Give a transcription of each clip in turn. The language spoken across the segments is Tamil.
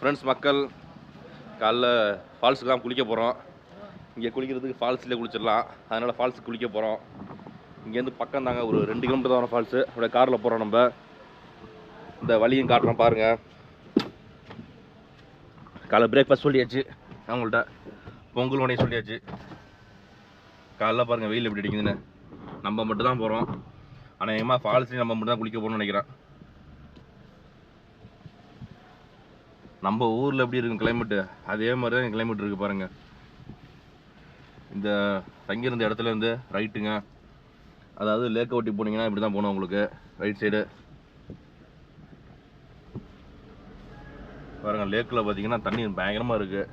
ஃப்ரெண்ட்ஸ் மக்கள் காலைல ஃபால்ஸுக்கு குளிக்க போகிறோம் இங்கே குளிக்கிறதுக்கு ஃபால்ஸ்லேயே குளிச்சிடலாம். அதனால் ஃபால்ஸுக்கு குளிக்க போகிறோம் இங்கேருந்து பக்கம் தாங்க ஒரு ரெண்டு கிலோமீட்டர் தான் வரும் ஃபால்ஸு அப்படியே காரில் போகிறோம் நம்ம. இந்த வழியும் காட்டுறோம் பாருங்கள் காலைல பிரேக்ஃபாஸ்ட் சொல்லியாச்சு. அவங்கள்ட்ட பொங்கல் உடனே சொல்லியாச்சு. காலைல பாருங்கள் வெயில் எப்படி அடிக்குதுன்னு. நம்ம மட்டும் தான் போகிறோம் ஆனால் ஏமா ஃபால்ஸ்லேயும் நம்ம மட்டும் தான் குளிக்க போகணும்னு நினைக்கிறேன். நம்ம ஊரில் எப்படி இருக்கும் கிளைமேட்டு அதே மாதிரி தான் கிளைமேட் இருக்குது பாருங்கள் இந்த தங்கியிருந்த இடத்துலேருந்து ரைட்டுங்க அதாவது லேக்கை ஒட்டி போனீங்கன்னா இப்படி தான் போகணும் உங்களுக்கு. ரைட் சைடு பாருங்க லேக்கில் பார்த்தீங்கன்னா தண்ணி பயங்கரமாக இருக்குது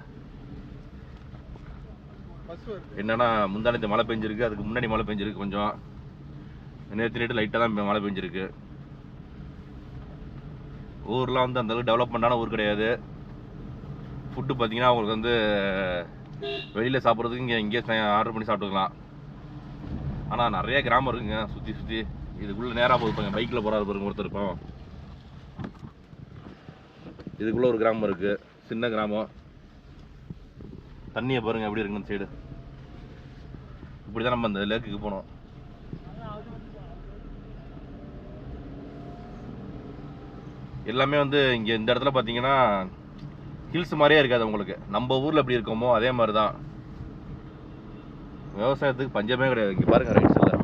என்னன்னா முந்தானத்து மழை பெஞ்சிருக்கு. அதுக்கு முன்னாடி மழை பெஞ்சிருக்கு கொஞ்சம். நேற்று நைட்டு லைட்டாக தான் மழை பெஞ்சிருக்கு. ஊர்லாம் வந்து அந்தளவுக்கு டெவலப்மெண்ட்டான ஊர் கிடையாது. ஃபுட்டு பார்த்தீங்கன்னா அவங்களுக்கு வந்து வெளியில் சாப்பிட்றதுக்கு இங்கே இங்கே ஆர்டர் பண்ணி சாப்பிட்டுக்கலாம். ஆனால் நிறைய கிராமம் இருக்குங்க சுற்றி சுற்றி இதுக்குள்ளே நேராக போயிருப்பாங்க பைக்கில் போகிறாரு பாருங்க ஒருத்தர் இருப்போம் இதுக்குள்ளே ஒரு கிராமம் இருக்குது சின்ன கிராமம். தண்ணியை பாருங்கள் எப்படி இருக்குன்னு சைடு இப்படி தான் நம்ம அந்த லேக்குக்கு போனோம். எல்லாமே வந்து இங்கே இந்த இடத்துல பார்த்தீங்கன்னா ஹில்ஸ் மாதிரியே இருக்காது உங்களுக்கு. நம்ம ஊரில் எப்படி இருக்கோமோ அதே மாதிரி தான் விவசாயத்துக்கு பஞ்சமே கிடையாது. இங்கே பாருங்க ரைட் சைடில்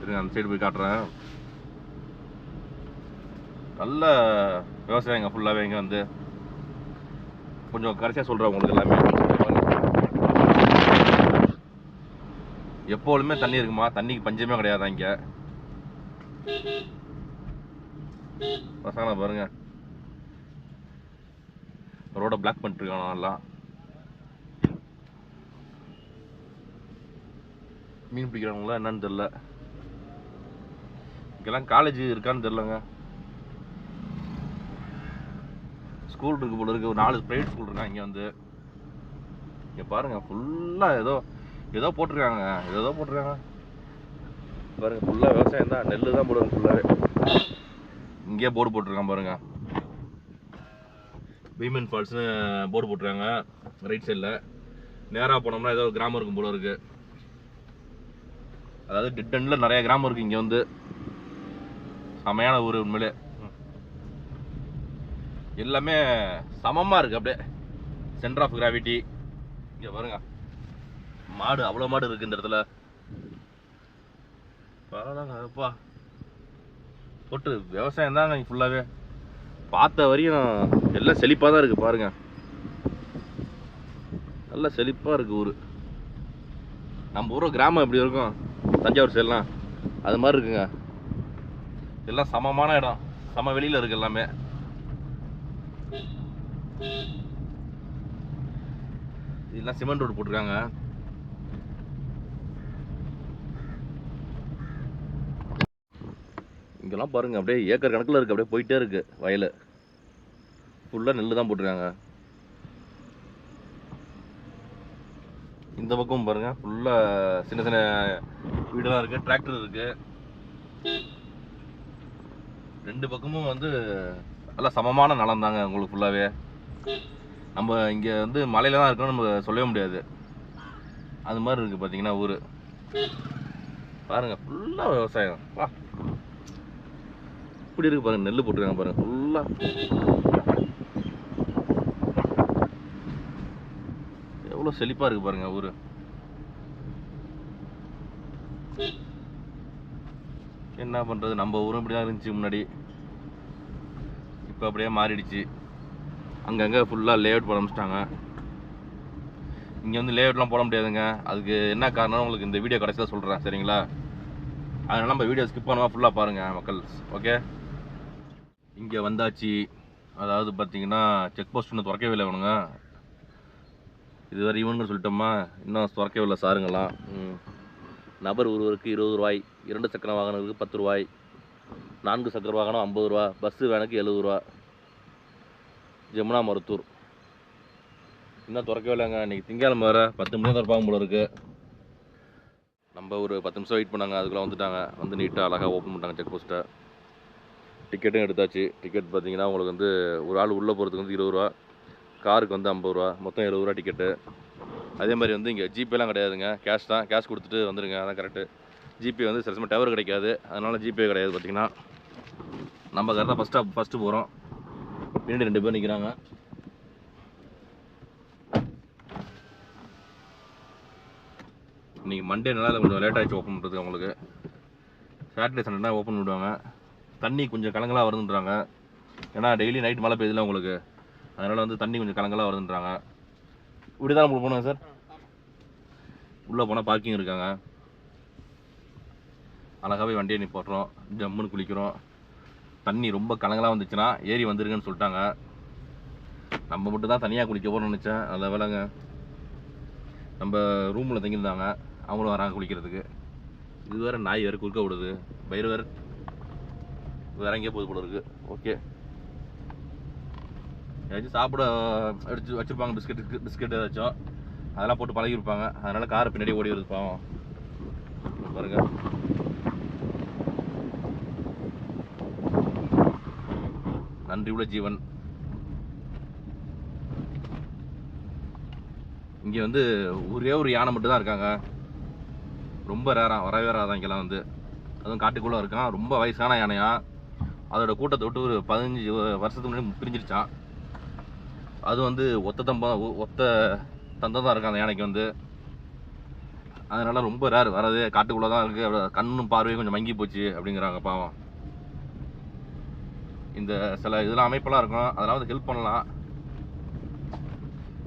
இருங்க அந்த சைடு போய் காட்டுறேன். நல்ல விவசாயம் இங்கே ஃபுல்லாகவே இங்கே வந்து. கொஞ்சம் கடைசியாக சொல்கிறேன் உங்களுக்கு எல்லாமே. எப்பொழுதுமே தண்ணி இருக்குமா? தண்ணிக்கு பஞ்சமே கிடையாதா இங்கே? பசங்களை பாருங்க. ரோட பிளாக் பண்ணிட்டுருக்கானோ எல்லாம். மீன் பிடிக்கிறாங்களா என்னன்னு தெரில இங்கெல்லாம் காலேஜ் இருக்கான்னு தெரிலங்க ஸ்கூல் இருக்கு போல இருக்கு. ஒரு நாலு ப்ரைவேட் ஸ்கூல் இருக்காங்க இங்கே வந்து. இங்கே பாருங்க ஃபுல்லாக ஏதோ ஏதோ போட்டிருக்காங்க. ஏதோ போட்டிருக்காங்க. பாருங்க ஃபுல்லாக விவசாயம் தான். நெல் தான் போடுவாங்க ஃபுல்லாகவே இங்கேயே போர்டு போட்டிருக்கான் பாருங்க. பீமன் ஃபால்ஸ்னு போர்டு போட்டிருக்காங்க ரைட் சைடில் நேராக போனோம்னா ஏதோ ஒரு கிராமம் இருக்கும் போல இருக்கு. அதாவது டிட்டனில் நிறைய கிராமம் இருக்கு இங்கே வந்து. செமையான ஊர் உண்மையிலே. எல்லாமே சமமாக இருக்கு அப்படியே. சென்டர் ஆஃப் கிராவிட்டி இங்கே பாருங்க. மாடு அவ்வளோ மாடு இருக்கு இந்த இடத்துல. பரவாயில்லங்க போட்டு விவசாயம் தாங்க ஃபுல்லாகவே பார்த்த வரையும் எல்லாம் செழிப்பாக தான் இருக்குது பாருங்க. நல்லா செழிப்பாக இருக்குது ஊர். நம்ம ஊர் கிராமம் எப்படி இருக்கும்? தஞ்சாவூர் சைட்லாம் அது மாதிரி இருக்குங்க. எல்லாம் சமமான இடம். சம வெளியில் இருக்கு எல்லாமே. இதெல்லாம் சிமெண்ட் ரோடு போட்டிருக்காங்க. இங்கெல்லாம் பாருங்கள் அப்படியே ஏக்கர் கணக்கில் இருக்குது அப்படியே போயிட்டே இருக்குது வயல். ஃபுல்லாக நெல் தான் போட்டிருக்காங்க. இந்த பக்கம் பாருங்கள் ஃபுல்லாக சின்ன சின்ன வீடெல்லாம் இருக்குது டிராக்டர் இருக்குது ரெண்டு பக்கமும் வந்து நல்லா சமமான நிலம் தாங்க உங்களுக்கு ஃபுல்லாகவே நம்ம இங்கே வந்து மலையில தான் இருக்கோம்னு நம்ம சொல்லவே முடியாது. அது மாதிரி இருக்குது பார்த்தீங்கன்னா ஊர். பாருங்கள் ஃபுல்லாக விவசாயம். வா. இப்படி இருக்கு பாருங்க நெல் போட்டுருக்காங்க பாருங்க ஃபுல்லாக எவ்வளோ செழிப்பாக இருக்கு பாருங்க ஊர். என்ன பண்ணுறது நம்ம ஊரும் இப்படி தான் இருந்துச்சு முன்னாடி. இப்போ அப்படியே மாறிடுச்சு. அங்கங்கே ஃபுல்லாக லேஅவுட் போட ஆரம்பிச்சிட்டாங்க. இங்கே வந்து லேஅவுட்லாம் போட முடியாதுங்க. அதுக்கு என்ன காரணம் உங்களுக்கு இந்த வீடியோ கடைசியில் சொல்கிறேன் சரிங்களா? அதனால் நம்ம வீடியோ ஸ்கிப் பண்ணாமல் ஃபுல்லாக பாருங்கள் மக்கள் ஓகே இங்கே வந்தாச்சு. அதாவது பார்த்தீங்கன்னா செக் போஸ்ட் இன்னும் திறக்கவே இல்லை இவனுங்க. இதுவரை இவனுங்க சொல்லிட்டோமா? இன்னும் திறக்கவே இல்லை சாருங்களாம் ம். நபர் ஒருவருக்கு இருபது ரூபாய் இரண்டு சக்கர வாகனத்துக்கு பத்து ரூபாய் நான்கு சக்கர வாகனம் ஐம்பது ரூபா பஸ்ஸு வேனுக்கு எழுபது ரூபா. ஜமுனா மருத்தூர். இன்னும் திறக்கவே இல்லைங்க. இன்றைக்கி திங்கக்கிழமை வேறு பத்து மணி திறப்பாங்க போல இருக்கு. நம்ம ஒரு பத்து நிமிஷம் வெயிட் பண்ணாங்க. அதுக்குள்ளே வந்துட்டாங்க. வந்து நீட்டாக அழகாக ஓப்பன் பண்ணிட்டாங்க செக் போஸ்ட்டை டிக்கெட்டும் எடுத்தாச்சு. டிக்கெட் பார்த்தீங்கன்னா உங்களுக்கு வந்து ஒரு ஆள் உள்ளே போகிறதுக்கு வந்து இருபது ரூபா காருக்கு வந்து ஐம்பது ரூபா மொத்தம் எழுபது ரூபா டிக்கெட்டு அதே மாதிரி வந்து இங்கே ஜிபேலாம் கிடையாதுங்க. கேஷ் தான். கேஷ் கொடுத்துட்டு வந்துடுங்க அதான் கரெக்டு ஜிபே வந்து சில சமயம் டவர் கிடைக்காது. அதனால் ஜிபே கிடையாது பார்த்தீங்கன்னா. நம்ம கரெக்டாக ஃபஸ்ட்டாக ஃபஸ்ட்டு போகிறோம் பின்னாடி ரெண்டு பேர் நிற்கிறாங்க இன்னைக்கு மண்டேனால கொஞ்சம் லேட் ஆகிடுச்சு ஓப்பன் பண்ணுறதுக்கு அவங்களுக்கு. சாட்டர்டே சண்டே ஓப்பன் பண்ணுவாங்க தண்ணி கொஞ்சம் கலங்கலாக வருதுன்றாங்க. ஏன்னா டெய்லி நைட் மழை பெய்யுதுல உங்களுக்கு. அதனால் வந்து தண்ணி கொஞ்சம் கலங்கலாக வருதுன்றாங்க. இப்படி தான் நம்மளுக்கு போனோம் சார்? உள்ளே போனால் பார்க்கிங் இருக்காங்க. அழகாகவே வண்டியை நிப்பாட்டுறோம். ஜம்முன்னு குளிக்கிறோம். தண்ணி ரொம்ப கலங்கலாக வந்துச்சுன்னா ஏறி வந்துருங்கன்னு சொல்லிட்டாங்க. நம்ம மட்டும் தான் தனியாக குளிக்க போகிறோம்னு நினச்சேன். நல்ல வேலைங்க. நம்ம ரூமில் தங்கியிருந்தாங்க. அவங்களும் வராங்க குளிக்கிறதுக்கு. இது வேறு நாய் வேறு குறுக்க விடுது பயிர் வேறு வேற எங்கேயோ போது போல இருக்கு. ஓகே ஏதாச்சும் சாப்பிட அடிச்சு வச்சுருப்பாங்க பிஸ்கெட் பிஸ்கெட் ஏதாச்சும். அதெல்லாம் போட்டு பழகிருப்பாங்க அதனால காரை பின்னாடி ஓடி வருது பாவம். பாருங்க. நன்றி உள்ள ஜீவன். இங்கே வந்து ஒரே ஒரு யானை மட்டும் தான் இருக்காங்க. ரொம்ப ரேராக வரவே வராதான் இங்கெல்லாம் வந்து. அதுவும் காட்டுக்குள்ளே இருக்கான். ரொம்ப வயசான யானையாக அதோட கூட்டத்தை விட்டு ஒரு பதினஞ்சு வருஷத்துக்கு முன்னாடி பிரிஞ்சிருச்சான் அது வந்து ஒத்த தம்பம் ஒ- ஒத்த தந்தம் தான் இருக்கும் அந்த யானைக்கு வந்து. அதனால ரொம்ப ரேர் வராது காட்டுக்குள்ளே தான் இருக்குது கண்ணும் பார்வையும் கொஞ்சம் மங்கி போச்சு அப்படிங்கிறாங்க பாவம். இந்த சில இதெல்லாம் அமைப்பெல்லாம் இருக்கும். அதெல்லாம் வந்து ஹெல்ப் பண்ணலாம்.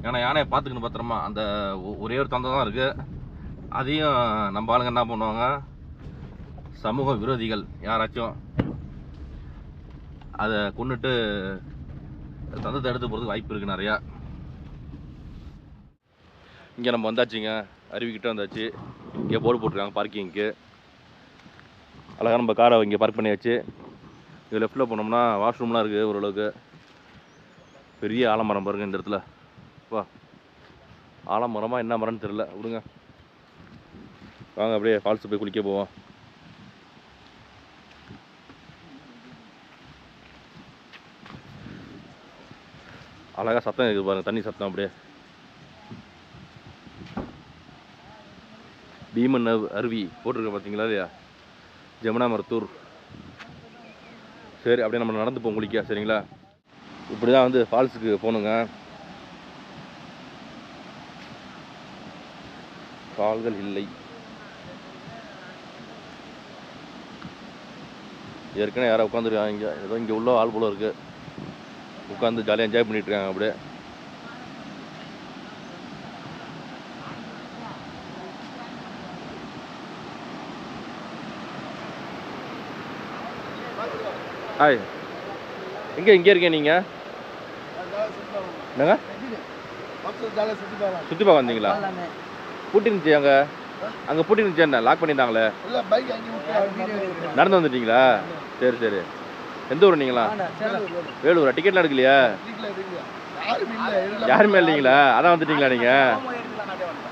ஏன்னா யானையை பார்த்துக்கணும் பத்திரமா. அந்த ஒ- ஒரே ஒரு தந்தம் தான் இருக்குது அதையும் நம்ம ஆளுங்க என்ன பண்ணுவாங்க? சமூக விரோதிகள் யாராச்சும் அதை கொண்டுட்டு தந்தத்தை எடுத்து போகிறதுக்கு வாய்ப்பு இருக்குது நிறையா. இங்கே நம்ம வந்தாச்சுங்க. அருவிக்கிட்ட வந்தாச்சு. இங்கே போர்டு போட்டிருக்காங்க பார்க்கிங்க்கு. அழகாக நம்ம காரை இங்கே பார்க் பண்ணியாச்சு. இது லெஃப்ட்டில் போனோம்னா வாஷ்ரூம்லாம் இருக்குது ஓரளவுக்கு. பெரிய ஆலமரம் பாருங்க இந்த இடத்துல. வா. ஆலமரமாக என்ன மரம்னு தெரில விடுங்க. வாங்க அப்படியே ஃபால்ஸு போய் குளிக்க போவோம். அழகாக சத்தம் இருக்குது பாருங்க தண்ணி சத்தம் அப்படியே. பீமன் அருவி போட்டிருக்க பார்த்தீங்களா இல்லையா? ஜமுனா மருத்தூர். சரி அப்படியே நம்ம நடந்து போவோம் குளிக்க சரிங்களா? இப்படி தான் வந்து ஃபால்ஸுக்கு போகணுங்க. கால்கள் இல்லை. ஏற்கனவே யாரோ உட்காந்துருக்காங்க இங்கே. ஏதோ இங்கே உள்ள ஆள் போல இருக்குது உட்காந்து ஜாலியாக என்ஜாய் பண்ணிட்டு இருக்காங்க அப்படியே. ஹாய் எங்கே இங்கே இருக்கீங்க நீங்கள் என்னங்க? சுற்றி பார்க்க வந்தீங்களா? பூட்டி இருந்துச்சு அங்கே அங்கே பூட்டி இருந்துச்சு என்ன லாக் பண்ணியிருந்தாங்களே நடந்து வந்துட்டீங்களா? சரி சரி. எந்த ஊர் நீங்களா? வேலூரா? டிக்கெட்லாம் எடுக்கலையா? யாருமே இல்லைங்களா? அதான் வந்துட்டீங்களா நீங்கள்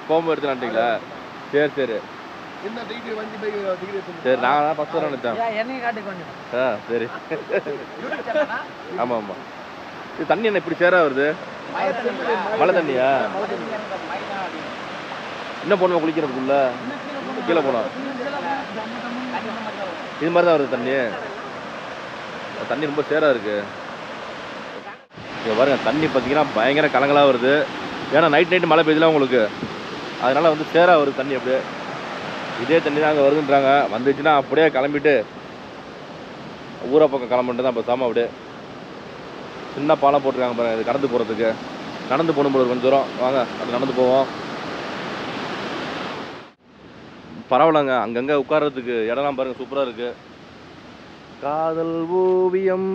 போகும்போது எடுத்துலான்ட்டீங்களா சரி சரி. சரி நான் தான் ஃபஸ்ட் நினைச்சேன் ஆ சரி. ஆமாம் ஆமாம் இது தண்ணி என்ன இப்படி சேரா வருது? மழை தண்ணியா? என்ன பண்ணுவோம் குளிக்கிறதுக்குள்ள? கீழே போனோம் இது மாதிரி தான் வருது தண்ணி. தண்ணி ரொம்ப சேராக இருக்குது இங்கே பாருங்க தண்ணி பார்த்தீங்கன்னா பயங்கர கலங்கலாக வருது. ஏன்னா நைட் நைட்டு மழை பெய்யுதுல உங்களுக்கு. அதனால் வந்து சேராக வருது தண்ணி அப்படியே. இதே தண்ணி தான் அங்கே வருதுன்றாங்க. வந்துச்சுன்னா அப்படியே கிளம்பிட்டு ஊரை பக்கம் கிளம்பிட்டு தான் பேசாமல் அப்படியே சின்ன பாலம் போட்டிருக்காங்க பாருங்கள் இது கடந்து போகிறதுக்கு நடந்து போகணும் போல கொஞ்சம் தூரம். வாங்க அது நடந்து போவோம். பரவாயில்லங்க. அங்கங்கே உட்கார்றதுக்கு இடம்லாம் பாருங்க சூப்பராக இருக்குது காதல் ஓவியம்.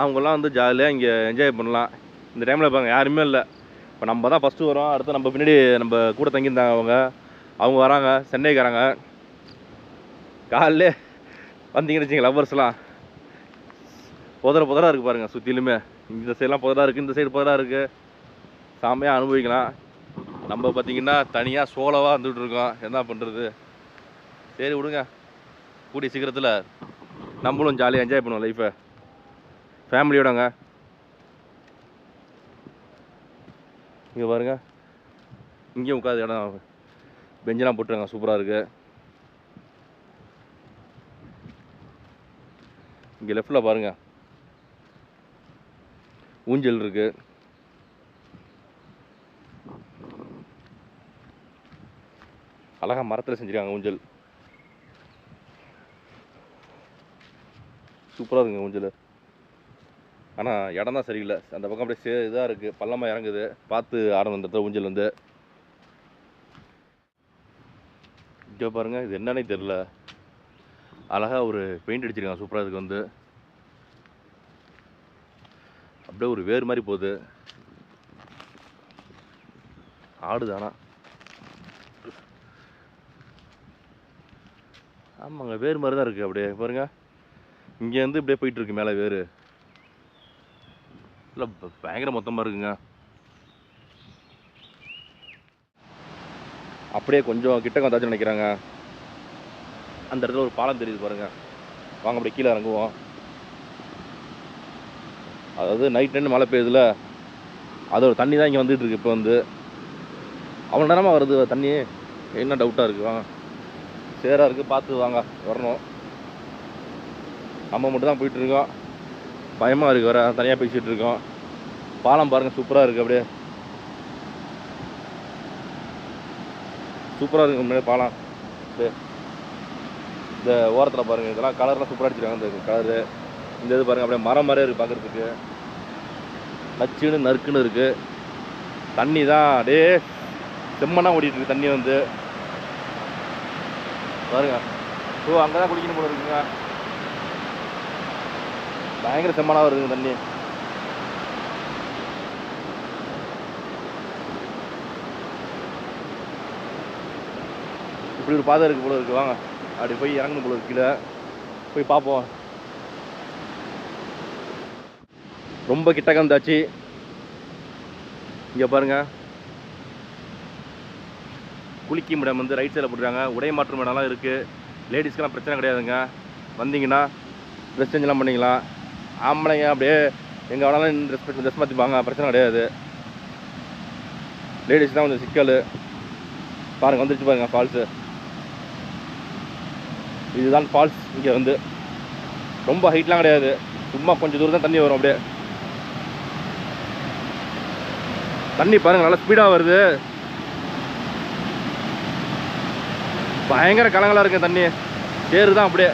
அவங்கெல்லாம் வந்து ஜாலியாக இங்கே என்ஜாய் பண்ணலாம். இந்த டைமில் பாருங்க யாருமே இல்லை. இப்போ நம்ம தான் ஃபஸ்ட்டு வரோம். அடுத்து நம்ம பின்னாடி நம்ம கூட தங்கியிருந்தாங்க அவங்க. அவங்க வராங்க. சென்னைக்காரங்க. காலையிலே வந்தீங்கன்னு வச்சுங்க லவ்வர்ஸ்லாம் புதர புதராக இருக்கு பாருங்கள் சுற்றிலுமே இந்த சைடெலாம் புதராக இருக்குது இந்த சைடு புதராக இருக்குது சாமையாக அனுபவிக்கலாம். நம்ம பார்த்தீங்கன்னா தனியாக சோலவாக வந்துட்டு இருக்கோம். என்ன பண்ணுறது சரி விடுங்க. கூடிய சீக்கிரத்தில் நம்மளும் ஜாலியாக என்ஜாய் பண்ணுவோம் லைஃப்பை ஃபேமிலியோடங்க இங்கே பாருங்க. இங்கேயும் உட்காந்து இடம் பெஞ்செல்லாம் போட்டுருங்க சூப்பராக இருக்குது இங்கே லெஃப்டில் பாருங்க. ஊஞ்சல் இருக்குது அழகா மரத்தில் செஞ்சுருக்காங்க ஊஞ்சல். சூப்பராக இருக்குங்க ஊஞ்சல். ஆனால் இடம் தான் சரியில்லை. அந்த பக்கம் அப்படியே சே இதாக இருக்குது பள்ளமாக இறங்குது. பார்த்து ஆடணும் இந்த இடத்துல ஊஞ்சல் வந்து. இங்கே பாருங்கள் இது என்னன்னே தெரில அழகாக ஒரு பெயிண்ட் அடிச்சிருக்காங்க. சூப்பராக இதுக்கு வந்து. அப்படியே ஒரு வேர் மாதிரி போகுது. ஆடுது ஆனால் ஆமாங்க வேர் மாதிரி தான் இருக்குது அப்படியே. பாருங்கள் இங்கேருந்து இப்படியே போயிட்டு இருக்கு மேலே வேறு. இல்லை பயங்கர மொத்தமாக இருக்குங்க. அப்படியே கொஞ்சம் கிட்ட வந்தாச்சும் நினைக்கிறாங்க. அந்த இடத்துல ஒரு பாலம் தெரியுது பாருங்க. வாங்க அப்படியே கீழே இறங்குவோம். அதாவது நைட் ரெண்டு மழை பெய்யுதுல. அதோட தண்ணி தான் இங்கே வந்துட்டு இருக்கு இப்போ வந்து. அவ்வளோ நேரமாக வருது தண்ணி. என்ன டவுட்டாக இருக்குது வாங்க. சேராக இருக்குது பார்த்து வாங்க வரணும். நம்ம மட்டும் தான் போயிட்டுருக்கோம். பயமாக இருக்குது வர தனியாக பேசிகிட்டு இருக்கோம். பாலம் பாருங்கள் சூப்பராக இருக்குது அப்படியே. சூப்பராக இருக்கு முன்னாடி பாலம். இது- இந்த ஓரத்தில் பாருங்கள் இதெல்லாம் கலர்லாம் சூப்பராக அடிச்சிருக்காங்க இந்த கலரு இந்த இது பாருங்கள் அப்படியே மரம் மாதிரியே இருக்குது பார்க்குறதுக்கு நச்சுன்னு நறுக்குன்னு இருக்குது தண்ணி தான் அப்படியே செம்மண்ணா ஓடிட்டுருக்கு தண்ணி வந்து. பாருங்க. ஓ அங்கே தான் குளிக்கணும் போல இருக்குங்க. பயங்கர செம்மனாக வருதுங்க தண்ணி. இப்படி ஒரு பாதை இருக்குது போல இருக்குது வாங்க. அப்படி போய் இறங்கணும் போல இருக்கு கீழே. போய் பார்ப்போம். ரொம்ப கிட்டக்க வந்தாச்சு. இங்கே பாருங்க. குளிக்கும் இடம் வந்து ரைட் சைடில் போட்டுருக்காங்க. உடை மாற்றம் இடம்லாம் இருக்குது லேடிஸ்க்கெலாம் பிரச்சனை கிடையாதுங்க. வந்தீங்கன்னா ட்ரெஸ் சேஞ்செலாம் பண்ணிக்கலாம். ஆம்பளைங்க அப்படியே எங்கே வேணாலும் ட்ரெஸ் ட்ரெஸ் மாற்றிப்பாங்க பிரச்சனை கிடையாது. லேடிஸ் தான் கொஞ்சம் சிக்கல். பாருங்கள் வந்துருச்சு பாருங்க ஃபால்ஸு இதுதான் ஃபால்ஸ் இங்கே வந்து. ரொம்ப ஹைட்லாம் கிடையாது. சும்மா கொஞ்சம் தூரம் தான் தண்ணி வரும் அப்படியே. தண்ணி பாருங்க நல்லா ஸ்பீடாக வருது. பயங்கர கலங்களாக இருக்கு தண்ணி. சேரு தான் அப்படியே.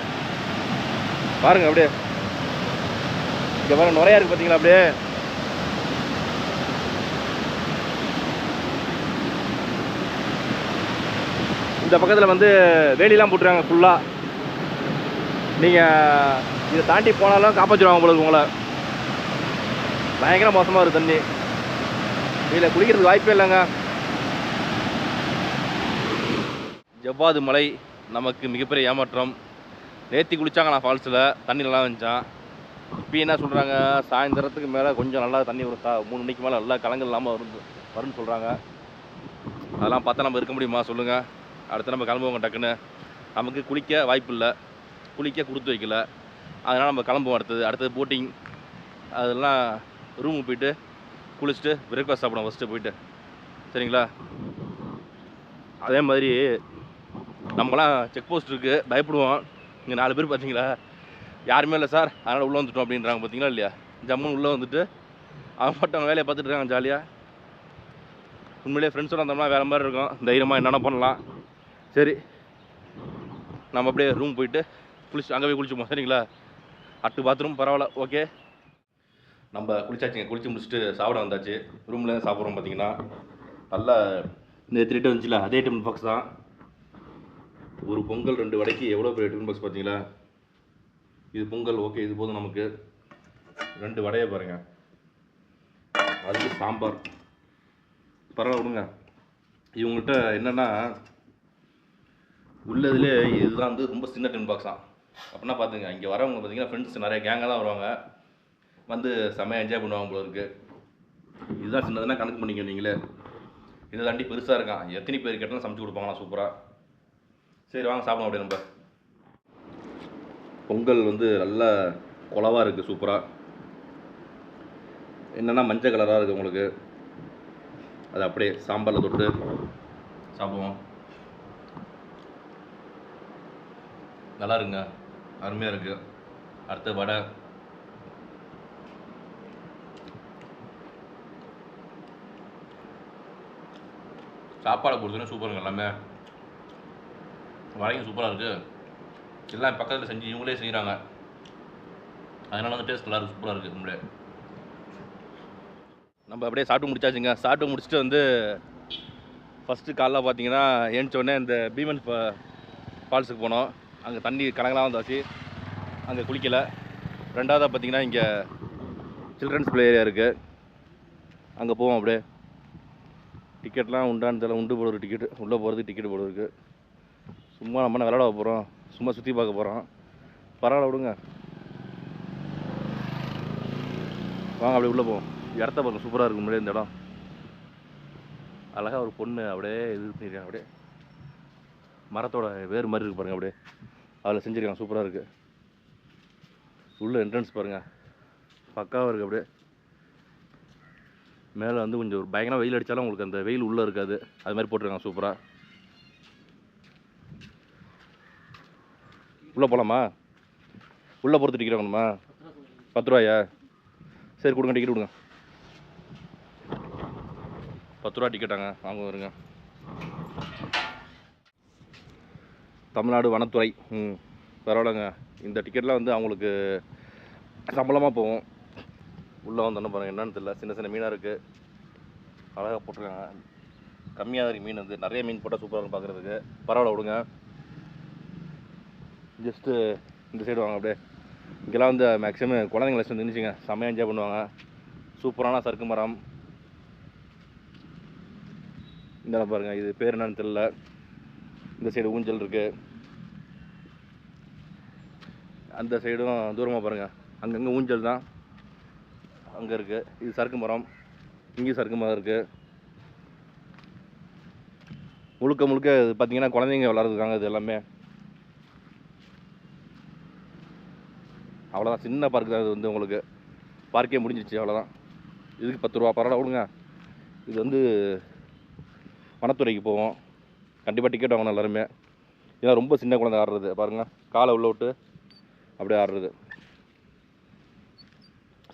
பாருங்க அப்படியே. இங்கே வர நுறையா இருக்கு பார்த்தீங்களா அப்படியே? இந்த பக்கத்தில் வந்து வேலிலாம் போட்டுருக்காங்க ஃபுல்லாக நீங்கள் இதை தாண்டி போனாலும் காப்பாற்றிடுவாங்க உங்களுக்கு உங்களை. பயங்கர மோசமாக இருக்குது தண்ணி. இதில் குளிக்கிறதுக்கு வாய்ப்பே இல்லைங்க. ஜவ்வாது மலை நமக்கு மிகப்பெரிய ஏமாற்றம். நேத்தி குளிச்சாங்க நான் ஃபால்ஸில் தண்ணி நல்லா இருந்துச்சான் இப்போ என்ன சொல்கிறாங்க சாயந்தரத்துக்கு மேலே கொஞ்சம் நல்லா தண்ணி வரும். சா மூணு மணிக்கு மேலே நல்லா கலங்கள் இல்லாமல் வரும் வரும்னு சொல்கிறாங்க அதெல்லாம் பார்த்தா நம்ம இருக்க முடியுமா? சொல்லுங்கள் அடுத்து நம்ம கிளம்புவோங்க டக்குன்னு. நமக்கு குளிக்க வாய்ப்பு இல்லை. குளிக்க கொடுத்து வைக்கல. அதனால் நம்ம கிளம்புவோம் அடுத்தது. அடுத்தது போட்டிங் அதெல்லாம் ரூமுக்கு போயிட்டு குளிச்சுட்டு பிரேக்ஃபாஸ்ட் சாப்பிடுவோம் ஃபஸ்ட்டு போயிட்டு. சரிங்களா? அதே மாதிரி நம்மலாம் செக் போஸ்ட் இருக்குது பயப்படுவோம். இங்கே நாலு பேர் பார்த்தீங்களா? யாருமே இல்லை சார். அதனால் உள்ளே வந்துட்டோம் அப்படின்றாங்க. பார்த்தீங்களா இல்லையா? ஜம்முன்னு உள்ளே வந்துட்டு அவங்க மட்டும் அவங்க வேலையை பார்த்துட்டு இருக்காங்க ஜாலியாக உண்மையிலேயே ஃப்ரெண்ட்ஸோட வந்தோம்னா வேறு மாதிரி இருக்கும். தைரியமாக என்னென்ன பண்ணலாம். சரி. நம்ம அப்படியே ரூம் போயிட்டு குளிச்சு அங்கே போய் குளிச்சுப்போம். சரிங்களா? அட்டு பாத்ரூம் பரவாயில்ல. ஓகே நம்ம குளிச்சாச்சுங்க. குளிச்சு முடிச்சுட்டு சாப்பிட வந்தாச்சு. ரூமில் சாப்பிட்றோம் பார்த்தீங்கன்னா நல்லா இந்த திருட்டு வந்துச்சுல அதே டிஃபன் பாக்ஸ் தான். ஒரு பொங்கல் ரெண்டு வடைக்கு எவ்வளோ பெரிய டிஃபன் பாக்ஸ் பார்த்தீங்களா இது பொங்கல் ஓகே இது போதும் நமக்கு. ரெண்டு வடையை பாருங்கள் அதுக்கு சாம்பார். பரவாயில்ல விடுங்க. இவங்கள்ட்ட என்னென்னா உள்ளதுலே இதுதான் வந்து ரொம்ப சின்ன டென் பாக்ஸ் தான் அப்படின்னா பார்த்துங்க இங்கே வரவங்க பார்த்தீங்கன்னா ஃப்ரெண்ட்ஸ் நிறைய கேங்காக தான் வருவாங்க. வந்து செம்மையாக என்ஜாய் பண்ணுவாங்க போல இருக்குது இதுதான் சின்னதுன்னா கணக்கு பண்ணிக்க நீங்களே. இதை தாண்டி பெருசாக இருக்கான். எத்தனை பேர் கேட்டாலும் சமைச்சு கொடுப்பாங்களா சூப்பராக சரி வாங்க சாப்பிடணும் அப்படியே நம்ம. பொங்கல் வந்து நல்லா குளவாக இருக்குது சூப்பராக என்னென்னா மஞ்சள் கலராக இருக்குது உங்களுக்கு. அதை அப்படியே சாம்பாரில் தொட்டு சாப்பிடுவோம். நல்லா இருக்குங்க. அருமையாக இருக்குது அடுத்த வடை. சாப்பாடை பொறுத்தவரை சூப்பருங்க எல்லாமே. வடையும் சூப்பராக இருக்குது எல்லாம் பக்கத்தில் செஞ்சு இவங்களே செய்கிறாங்க அதனால வந்து டேஸ்ட் நல்லா சூப்பராக இருக்குது நம்மளே. நம்ம அப்படியே சாப்பிட்டு முடிச்சாச்சுங்க. சாப்பிட்டு முடிச்சுட்டு வந்து ஃபஸ்ட்டு காலைல பார்த்தீங்கன்னா ஏன்ச்சோடனே இந்த பீமன் ஃபால்ஸுக்கு போனோம். அங்கே தண்ணி கலங்கலாம் வந்தாச்சு. அங்கே குளிக்கலை. ரெண்டாவதாக பார்த்தீங்கன்னா இங்கே சில்ட்ரன்ஸ் ப்ளே ஏரியா இருக்குது அங்கே போவோம் அப்படியே. டிக்கெட்லாம் உண்டானதெல்லாம் உண்டு போடுறது டிக்கெட் உள்ளே போகிறதுக்கு டிக்கெட் போடுறதுக்கு சும்மா நம்ம என்ன விளையாட போகிறோம் சும்மா சுற்றி பார்க்க போகிறோம் பரவாயில்ல விடுங்க. வாங்க அப்படியே உள்ளே போவோம். இடத்த பாருங்க சூப்பராக இருக்கும் முன்னாடி இந்த இடம். அழகாக ஒரு பொண்ணு அப்படியே இது பண்ணியிருக்காங்க அப்படியே. மரத்தோட வேறு மாதிரி இருக்கு பாருங்கள் அப்படியே. அதில் செஞ்சுருக்காங்க சூப்பராக இருக்குது உள்ள என்ட்ரன்ஸ் பாருங்கள் பக்காவாக இருக்குது அப்படியே. மேலே வந்து கொஞ்சம் ஒரு பயங்கரமாக வெயில் அடித்தாலும் உங்களுக்கு அந்த வெயில் உள்ளே இருக்காது. அது மாதிரி போட்டிருக்காங்க சூப்பராக உள்ளே போகலாமா? உள்ளே போகிறது டிக்கெட் வாங்கணுமா? பத்து ரூபாயா? சரி கொடுங்க டிக்கெட் கொடுங்க. பத்து ரூபா டிக்கெட்டாங்க வாங்க வருங்க. தமிழ்நாடு வனத்துறை ம் பரவாயில்லைங்க. இந்த டிக்கெட்லாம் வந்து அவங்களுக்கு சம்பளமாக போகும். உள்ளே வந்தோன்னு பாருங்கள் என்னன்னு தெரியல. சின்ன சின்ன மீனாக இருக்குது அழகாக போட்டிருக்காங்க. கம்மியாக மீன் வந்து. நிறைய மீன் போட்டால் சூப்பராக இருக்கும் பார்க்குறதுக்கு. பரவாயில்ல விடுங்க. ஜஸ்ட்டு uh, இந்த சைடு வாங்க அப்படியே. இங்கெல்லாம் வந்து uh, மேக்ஸிமம் குழந்தைங்கள வச்சு நின்றுச்சுங்க செம்மையாக என்ஜாய் பண்ணுவாங்க. சூப்பரான சறுக்கு மரம். இந்த பாருங்கள் இது பேர் என்னன்னு தெரில இந்த சைடு ஊஞ்சல் இருக்குது அந்த சைடும் தூரமாக பாருங்கள் அங்கங்கே ஊஞ்சல் தான். அங்கே இருக்குது இது சறுக்கு மரம். இங்கேயும் சறுக்கு மரம் இருக்குது முழுக்க முழுக்க இது பார்த்தீங்கன்னா குழந்தைங்க விளாட்றதுக்காங்க இது எல்லாமே. அவ்வளோதான் சின்ன பார்க் தான் இது வந்து உங்களுக்கு. பார்க்கே முடிஞ்சிச்சு அவ்வளோதான் இதுக்கு பத்து ரூபா பரவாயில்ல விடுங்க. இது வந்து வனத்துறைக்கு போவோம். கண்டிப்பாக டிக்கெட் வாங்கணும் எல்லாருமே. ஏன்னா ரொம்ப சின்ன குழந்தை ஆடுறது. பாருங்கள் காலை உள்ள விட்டு அப்படியே ஆடுறது.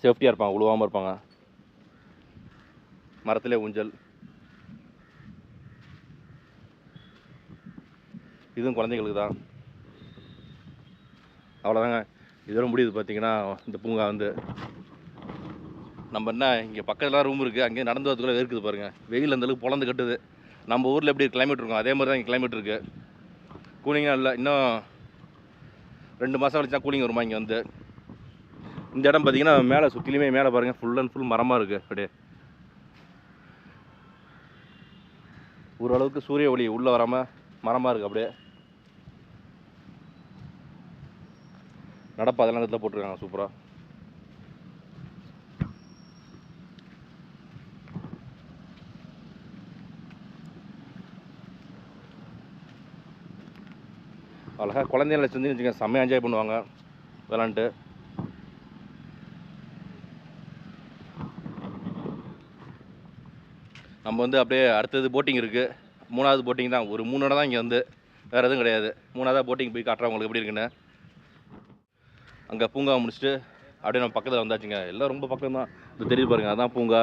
சேஃப்டியாக இருப்பாங்க உழுவாமல் இருப்பாங்க. மரத்திலே ஊஞ்சல். இதுவும் குழந்தைங்களுக்கு தான் அவ்வளோதாங்க இதோட முடியுது பார்த்தீங்கன்னா இந்த பூங்கா வந்து. நம்ம என்ன இங்கே பக்கத்துலாம் ரூம் இருக்குது அங்கேயே நடந்து வரதுக்குள்ள இருக்குது பாருங்கள் வெயில் அந்தளவுக்கு பொழந்து கட்டுது. நம்ம ஊரில் எப்படி கிளைமேட் இருக்கும்? அதே மாதிரி தான் இங்கே கிளைமேட் இருக்குது கூலிங்காக இல்லை இன்னும் ரெண்டு மாதம் கழிச்சா கூலிங் வருமா இங்கே வந்து. இந்த இடம் பார்த்தீங்கன்னா மேலே சுற்றிலுமே மேலே பாருங்கள் ஃபுல் அண்ட் ஃபுல் மரமாக இருக்குது அப்படியே. ஓரளவுக்கு சூரிய ஒளி உள்ளே வராமல் மரமாக இருக்குது அப்படியே. நடப்பு அதெல்லாம் இடத்துல போட்டிருக்காங்க சூப்பராக அழகாக குழந்தைங்கள செஞ்சு வச்சுக்க செம்மையாக என்ஜாய் பண்ணுவாங்க விளாண்டு நம்ம வந்து அப்படியே அடுத்தது போட்டிங் இருக்குது மூணாவது போட்டிங் தான் ஒரு மூணு இடம் தான் இங்கே வந்து. வேறு எதுவும் கிடையாது. மூணாவதாக போட்டிங் போய் காட்டுறேன் உங்களுக்கு எப்படி இருக்குன்னு. அங்கே பூங்கா முடிச்சுட்டு அப்படியே நம்ம பக்கத்தில் வந்தாச்சுங்க. எல்லாம் ரொம்ப பக்கம் தான். இது தெரியுது பாருங்கள் அதான் பூங்கா.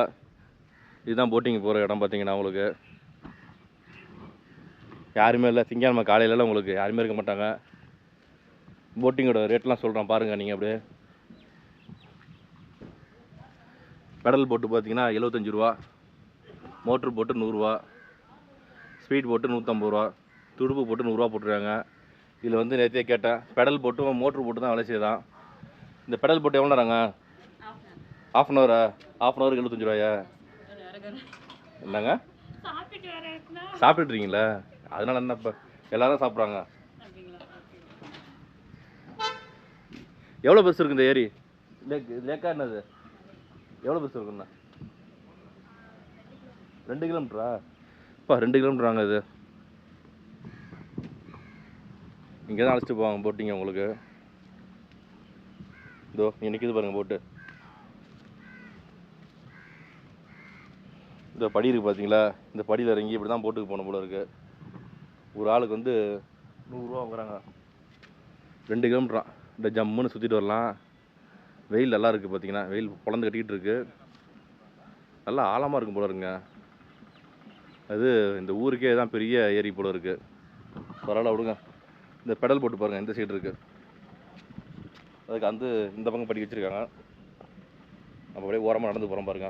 இதுதான் போட்டிங் போகிற இடம் பார்த்தீங்கன்னா உங்களுக்கு. யாருமே இல்லை. திங்கக்கிழமை காலையிலலாம் உங்களுக்கு யாருமே இருக்க மாட்டாங்க. போட்டிங்கோட ரேட்லாம் சொல்கிறேன் பாருங்கள் நீங்கள் அப்படியே. பெடல் போட்டு பார்த்தீங்கன்னா எழுபத்தஞ்சி ரூபா. மோட்ரு போட்டு நூறுரூவா ஸ்பீட் போட்டு நூற்றம்பது ரூபா. துடுப்பு போட்டு நூறுரூவா போட்டுருக்காங்க. இதில் வந்து நேற்றையே கேட்டேன். பெடல் போட்டு மோட்ரு போட்டு தான் வேலை செய்யுதான் இந்த பெடல் போட்டு எவ்வளோ நேரங்க? ஆஃப் அன் ஹவரா ஆஃப் அன் ஹவருக்கு எழுபத்தஞ்சு ரூபாயா? என்னங்க? சாப்பிட்டுட்டு சாப்பிட்டுறீங்களா அதனால என்ன இப்போ? எல்லாரும் சாப்பிட்றாங்க. எவ்வளோ பெருசு இருக்கு இந்த ஏரி? லேக் லேக்கா என்னது? எவ்வளோ பெருசு இருக்குண்ணா? ரெண்டு கிலோமீட்டரா? இப்போ ரெண்டு கிலோமீட்டராங்க இது. இங்கே தான் அழைச்சிட்டு போவாங்க போட்டிங்க உங்களுக்கு. இதோ இங்கே நிற்கிது பாருங்க போட்டு. இந்த படி இருக்குது பார்த்தீங்களா இந்த படியில் இறங்கி இப்படி தான் போட்டுக்கு போன போல இருக்குது ஒரு ஆளுக்கு வந்து நூறுரூவா வாங்குறாங்க. ரெண்டு கிலோமீட்டரா. இந்த ஜம்முன்னு சுற்றிட்டு வரலாம். வெயில் நல்லா இருக்குது பார்த்தீங்கன்னா வெயில் குழந்தை கட்டிக்கிட்டு இருக்கு. நல்லா ஆழமாக இருக்கும் போல இருக்குங்க. அது இந்த ஊருக்கே தான் பெரிய ஏரி போல இருக்குது பரவாயில்ல விடுங்க. இந்த பெடல் போட்டு பாருங்கள் இந்த சைடு இருக்குது அதுக்கு வந்து இந்த பக்கம் படி வச்சுருக்காங்க. நம்ம அப்படியே ஓரமாக நடந்து போகிறோம் பாருங்க.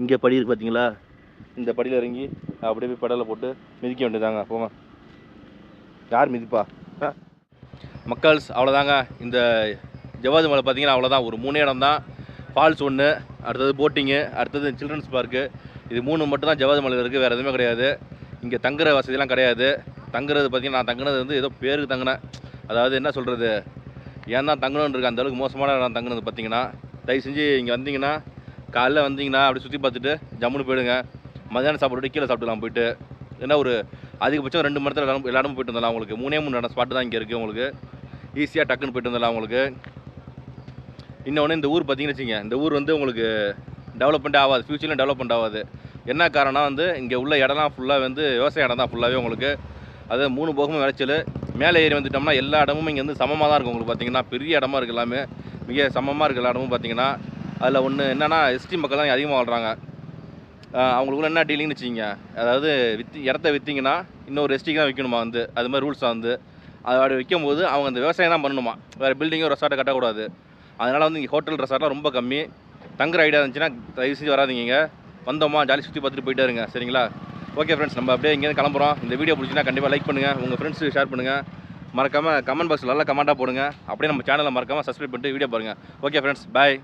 இங்கே படி இருக்குது பார்த்தீங்களா இந்த படியில் இறங்கி அப்படியே போய் பெடலை போட்டு மிதிக்க வேண்டியதாங்க போங்க. யார் மிதிப்பா? மக்கள்ஸ் அவ்வளோதாங்க இந்த ஜவாது மலை பார்த்தீங்கன்னா அவ்வளோதான் ஒரு மூணு இடம் தான். ஃபால்ஸ் ஒன்று அடுத்தது போட்டிங்கு அடுத்தது சில்ட்ரன்ஸ் பார்க்கு. இது மூணு மட்டும் தான் ஜவாது மலையில் இருக்குது வேறு எதுவுமே கிடையாது. இங்கே தங்குற வசதியெலாம் கிடையாது. தங்குறது பார்த்திங்கன்னா நான் தங்குனது வந்து ஏதோ பேருக்கு தங்கினேன். அதாவது என்ன சொல்கிறது ஏன் தான் தங்கணும்னு இருக்கு? அந்த அளவுக்கு மோசமான இடம் தங்குனது பார்த்தீங்கன்னா தயவு செஞ்சு இங்கே வந்தீங்கன்னா காலைல வந்தீங்கன்னா அப்படி சுற்றி பார்த்துட்டு ஜம்முன்னு போயிடுங்க. மதியானம் சாப்பிட்டு கீழே சாப்பிட்டுலாம் போயிட்டு ஏன்னா ஒரு அதிகபட்சம் ரெண்டு மணி நேரத்தில் எல்லா எல்லா இடமும் போயிட்டு வந்துடலாம் உங்களுக்கு. மூணே மூணு இடம் ஸ்பாட்டு தான் இங்கே இருக்குது உங்களுக்கு. ஈஸியாக டக்குன்னு போயிட்டு வந்துடலாம் உங்களுக்கு. இன்னொன்று இந்த ஊர் பார்த்தீங்கன்னு வச்சுங்க இந்த ஊர் வந்து உங்களுக்கு டெவலப்மெண்ட் ஆகாது. ஃப்யூச்சரில் டெவலப்மெண்ட் ஆகாது. என்ன காரணம் வந்து இங்கே உள்ள இடம்லாம் ஃபுல்லாக வந்து விவசாய இடம் தான் ஃபுல்லாகவே உங்களுக்கு. அது மூணு போகமும் விளைச்சல். மேலே ஏறி வந்துட்டோம்னா எல்லா இடமும் இங்கே வந்து சமமாக தான் இருக்கும். உங்களுக்கு பார்த்தீங்கன்னா பெரிய இடமா இருக்குது எல்லாமே. மிக சமமாக இருக்க எல்லா இடமும் பார்த்தீங்கன்னா அதில் ஒன்று என்னென்னா எஸ்டி மக்கள் தான் அதிகமாக வாழ்கிறாங்க அவங்களுக்குள்ள என்ன டீலிங்னு வச்சுக்கிங்க. அதாவது வித்தி இடத்த விற்றீங்கன்னா இன்னொரு எஸ்டிக்கு தான் விற்கணுமா வந்து? அது மாதிரி ரூல்ஸாக வந்து. அது அப்படி விற்கும் போது அவங்க அந்த விவசாயம் தான் பண்ணணுமா? வேறு பில்டிங்கும் ரெசார்ட்டை கட்டக்கூடாது. அதனால் வந்து இங்கே ஹோட்டல் ரெசார்ட்லாம் ரொம்ப கம்மி. தங்குற ஐடியா இருந்துச்சுன்னா தயவு செஞ்சு வராதிங்க வந்தோமா ஜாலி சுற்றி பார்த்துட்டு போயிட்டே இருங்க. சரிங்களா? ஓகே ஃப்ரெண்ட்ஸ் நம்ம அப்படியே இங்கேருந்து கிளம்புறோம். இந்த வீடியோ பிடிச்சினா கண்டிப்பாக லைக் பண்ணுங்கள் உங்கள் ஃப்ரெண்ட்ஸுக்கு ஷேர் பண்ணுங்கள் மறக்காமல் கமெண்ட் பாக்ஸில் நல்லா கமெண்ட்டாக போடுங்க. அப்படியே நம்ம சேனலை மறக்காமல் சப்ஸ்கிரைப் பண்ணிட்டு வீடியோ பாருங்கள் ஓகே ஃப்ரெண்ட்ஸ் பாய்